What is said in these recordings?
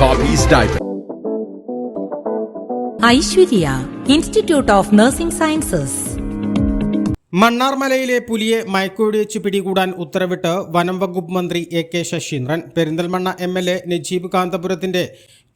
Poppy's diaper. Aishwarya institute of nursing sciences മണ്ണാർമലയിലെ പുലിയെ മയക്കുവെടിവെച്ച് പിടികൂടാൻ ഉത്തരവിട്ട് വനം വകുപ്പ് മന്ത്രി A K Saseendran. Perinthalmanna M L A Najeeb കാന്തപുരത്തിന്റെ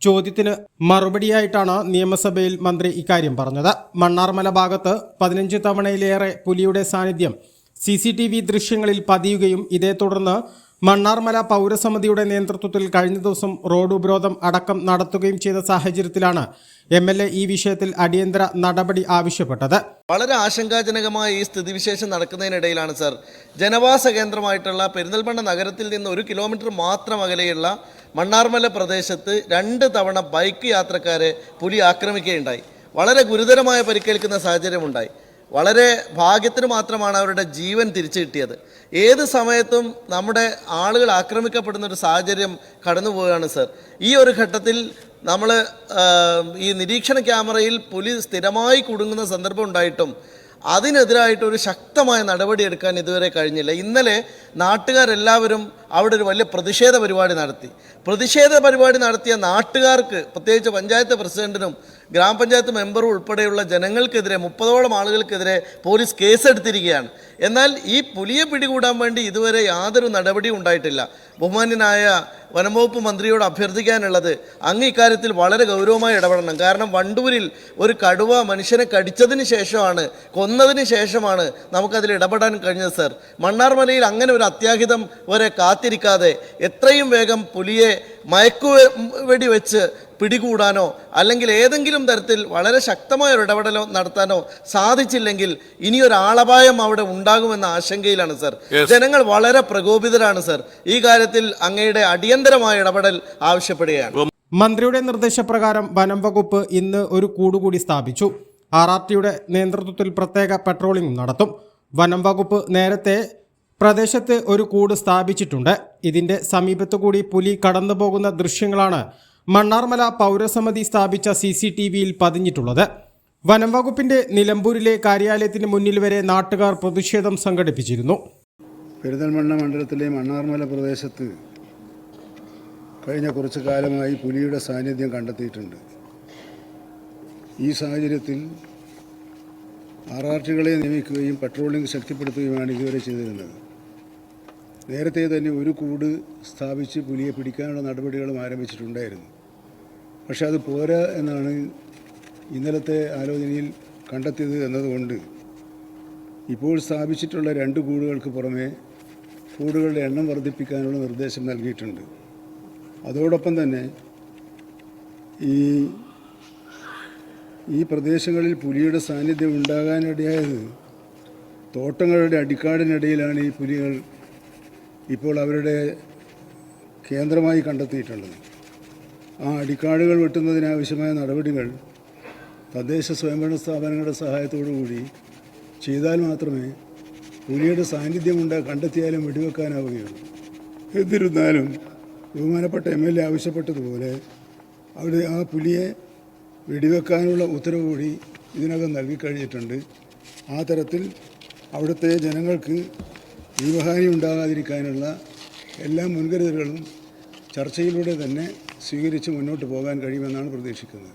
ചോദ്യത്തിന് മറുപടിയായിട്ടാണ് നിയമസഭയിൽ മന്ത്രി ഇക്കാര്യം പറഞ്ഞത്. മണ്ണാർമല ഭാഗത്ത് പതിനഞ്ച് തവണയിലേറെ പുലിയുടെ സാന്നിധ്യം സി സി ടി വി ദൃശ്യങ്ങളിൽ പതിയുകയും ഇതേ തുടർന്ന് മണ്ണാർമല പൗരസമിതിയുടെ നേതൃത്വത്തിൽ കഴിഞ്ഞ ദിവസം റോഡ് ഉപരോധം അടക്കം നടത്തുകയും ചെയ്ത സാഹചര്യത്തിലാണ് എം എൽ എ ഈ വിഷയത്തിൽ അടിയന്തര നടപടി ആവശ്യപ്പെട്ടത്. വളരെ ആശങ്കാജനകമായ ഈ സ്ഥിതിവിശേഷം നടക്കുന്നതിനിടയിലാണ് സർ. ജനവാസ കേന്ദ്രമായിട്ടുള്ള പെരിന്തൽമണ്ണ നഗരത്തിൽ നിന്ന് ഒരു കിലോമീറ്റർ മാത്രം അകലെയുള്ള മണ്ണാർമല പ്രദേശത്ത് രണ്ട് തവണ ബൈക്ക് യാത്രക്കാരെ പുലി ആക്രമിക്കുകയുണ്ടായി. വളരെ ഗുരുതരമായ പരിക്കേൽക്കുന്ന സാഹചര്യമുണ്ടായി. വളരെ ഭാഗ്യത്തിന് മാത്രമാണ് അവരുടെ ജീവൻ തിരിച്ചു കിട്ടിയത്. ഏത് സമയത്തും നമ്മുടെ ആളുകൾ ആക്രമിക്കപ്പെടുന്ന ഒരു സാഹചര്യം കടന്നു പോവുകയാണ് സർ. ഈ ഒരു ഘട്ടത്തിൽ നമ്മൾ ഈ നിരീക്ഷണ ക്യാമറയിൽ പുലി സ്ഥിരമായി കുടുങ്ങുന്ന സന്ദർഭം ഉണ്ടായിട്ടും അതിനെതിരായിട്ട് ഒരു ശക്തമായ നടപടി എടുക്കാൻ ഇതുവരെ കഴിഞ്ഞില്ല. ഇന്നലെ നാട്ടുകാരെല്ലാവരും അവിടെ ഒരു വലിയ പ്രതിഷേധ പരിപാടി നടത്തി. പ്രതിഷേധ പരിപാടി നടത്തിയ നാട്ടുകാർക്ക് പ്രത്യേകിച്ച് പഞ്ചായത്ത് പ്രസിഡന്റിനും ഗ്രാമപഞ്ചായത്ത് മെമ്പറും ഉൾപ്പെടെയുള്ള ജനങ്ങൾക്കെതിരെ മുപ്പതോളം ആളുകൾക്കെതിരെ പോലീസ് കേസെടുത്തിരിക്കുകയാണ്. എന്നാൽ ഈ പുലിയെ പിടികൂടാൻ വേണ്ടി ഇതുവരെ യാതൊരു നടപടിയും ഉണ്ടായിട്ടില്ല. ബഹുമാന്യനായ വനംവകുപ്പ് മന്ത്രിയോട് അഭ്യർത്ഥിക്കാനുള്ളത് അങ്ങ് ഇക്കാര്യത്തിൽ വളരെ ഗൗരവമായി ഇടപെടണം. കാരണം വണ്ടൂരിൽ ഒരു കടുവ മനുഷ്യനെ കടിച്ചതിന് ശേഷമാണ് കൊന്നതിന് ശേഷമാണ് നമുക്കതിൽ ഇടപെടാൻ കഴിഞ്ഞത് സർ. മണ്ണാർമലയിൽ അങ്ങനെ ഒരു അത്യാഹിതം വരെ കാത്തിരിക്കാതെ എത്രയും വേഗം പുലിയെ മയക്കു വെടി വെച്ച് പിടികൂടാനോ അല്ലെങ്കിൽ ഏതെങ്കിലും തരത്തിൽ വളരെ ശക്തമായ ഒരു ഇടപെടലോ നടത്താനോ സാധിച്ചില്ലെങ്കിൽ ഇനി ഒരു ആളപായം അവിടെ ഉണ്ടാകുമെന്ന ആശങ്കയിലാണ് സർ. ജനങ്ങൾ വളരെ പ്രകോപിതരാണ് സർ. ഈ കാര്യത്തിൽ അങ്ങയുടെ അടിയന്തരമായ ഇടപെടൽ ആവശ്യപ്പെടുകയാണ്. മന്ത്രിയുടെ നിർദ്ദേശപ്രകാരം വനം വകുപ്പ് ഇന്ന് ഒരു കൂടുകൂടി സ്ഥാപിച്ചു. ആർ ആർ ടിയുടെ നേതൃത്വത്തിൽ പ്രത്യേക പെട്രോളിംഗ് നടത്തും. വനം വകുപ്പ് നേരത്തെ പ്രദേശത്ത് ഒരു കൂട് സ്ഥാപിച്ചിട്ടുണ്ട്. ഇതിന്റെ സമീപത്തു കൂടി പുലി കടന്നു പോകുന്ന ദൃശ്യങ്ങളാണ് മണ്ണാർമല പൗരസമിതി സ്ഥാപിച്ച സി സി ടി വിയിൽ പതിഞ്ഞിട്ടുള്ളത്. വനം വകുപ്പിന്റെ നിലമ്പൂരിലെ കാര്യാലയത്തിന് മുന്നിൽ വരെ നാട്ടുകാർ പ്രതിഷേധം സംഘടിപ്പിച്ചിരുന്നു. പെരുന്തൽമണ്ണ മണ്ഡലത്തിലെ മണ്ണാർമല പ്രദേശത്ത് കഴിഞ്ഞ കുറച്ചു കാലമായി പുലിയുടെ സാന്നിധ്യം കണ്ടെത്തിയിട്ടുണ്ട്. ഈ സാഹചര്യത്തിൽ ആർ ആർ ടികളെ നിയമിക്കുകയും പട്രോളിംഗ് ശക്തിപ്പെടുത്തുകയുമാണ് ഇതുവരെ ചെയ്തിരുന്നത്. നേരത്തെ തന്നെ ഒരു കൂട് സ്ഥാപിച്ച് പുലിയെ പിടിക്കാനുള്ള നടപടികളും ആരംഭിച്ചിട്ടുണ്ടായിരുന്നു. പക്ഷേ അത് പോരാ എന്നാണ് ഇന്നലത്തെ ആലോചനയിൽ കണ്ടെത്തിയത് എന്നതുകൊണ്ട് ഇപ്പോൾ സ്ഥാപിച്ചിട്ടുള്ള രണ്ട് കൂടുകൾക്ക് പുറമെ കൂടുകളുടെ എണ്ണം വർദ്ധിപ്പിക്കാനുള്ള നിർദ്ദേശം നൽകിയിട്ടുണ്ട്. അതോടൊപ്പം തന്നെ ഈ ഈ പ്രദേശങ്ങളിൽ പുലിയുടെ സാന്നിധ്യം ഉണ്ടാകാനിടയായത് തോട്ടങ്ങളുടെ അടിക്കാടിനിടയിലാണ് ഈ പുലികൾ ഇപ്പോൾ അവരുടെ കേന്ദ്രമായി കണ്ടെത്തിയിട്ടുള്ളത്. ആ അടിക്കാടുകൾ വെട്ടുന്നതിനാവശ്യമായ നടപടികൾ തദ്ദേശ സ്വയംഭരണ സ്ഥാപനങ്ങളുടെ സഹായത്തോടു കൂടി ചെയ്താൽ മാത്രമേ പുലിയുടെ സാന്നിധ്യം ഉണ്ട് കണ്ടെത്തിയാലും വെടിവെക്കാനാവുകയുള്ളൂ. എന്നിരുന്നാലും ബഹുമാനപ്പെട്ട എം എൽ എ ആവശ്യപ്പെട്ടതുപോലെ അവിടെ ആ പുലിയെ വെടിവെക്കാനുള്ള ഉത്തരവ് കൂടി ഇതിനകം നൽകിക്കഴിഞ്ഞിട്ടുണ്ട് ആ തരത്തിൽ അവിടുത്തെ ജനങ്ങൾക്ക് ജീവഹാനി ഉണ്ടാകാതിരിക്കാനുള്ള എല്ലാ മുൻകരുതലുകളും ചർച്ചയിലൂടെ തന്നെ സ്വീകരിച്ച് മുന്നോട്ട് പോകാൻ കഴിയുമെന്നാണ് പ്രതീക്ഷിക്കുന്നത്.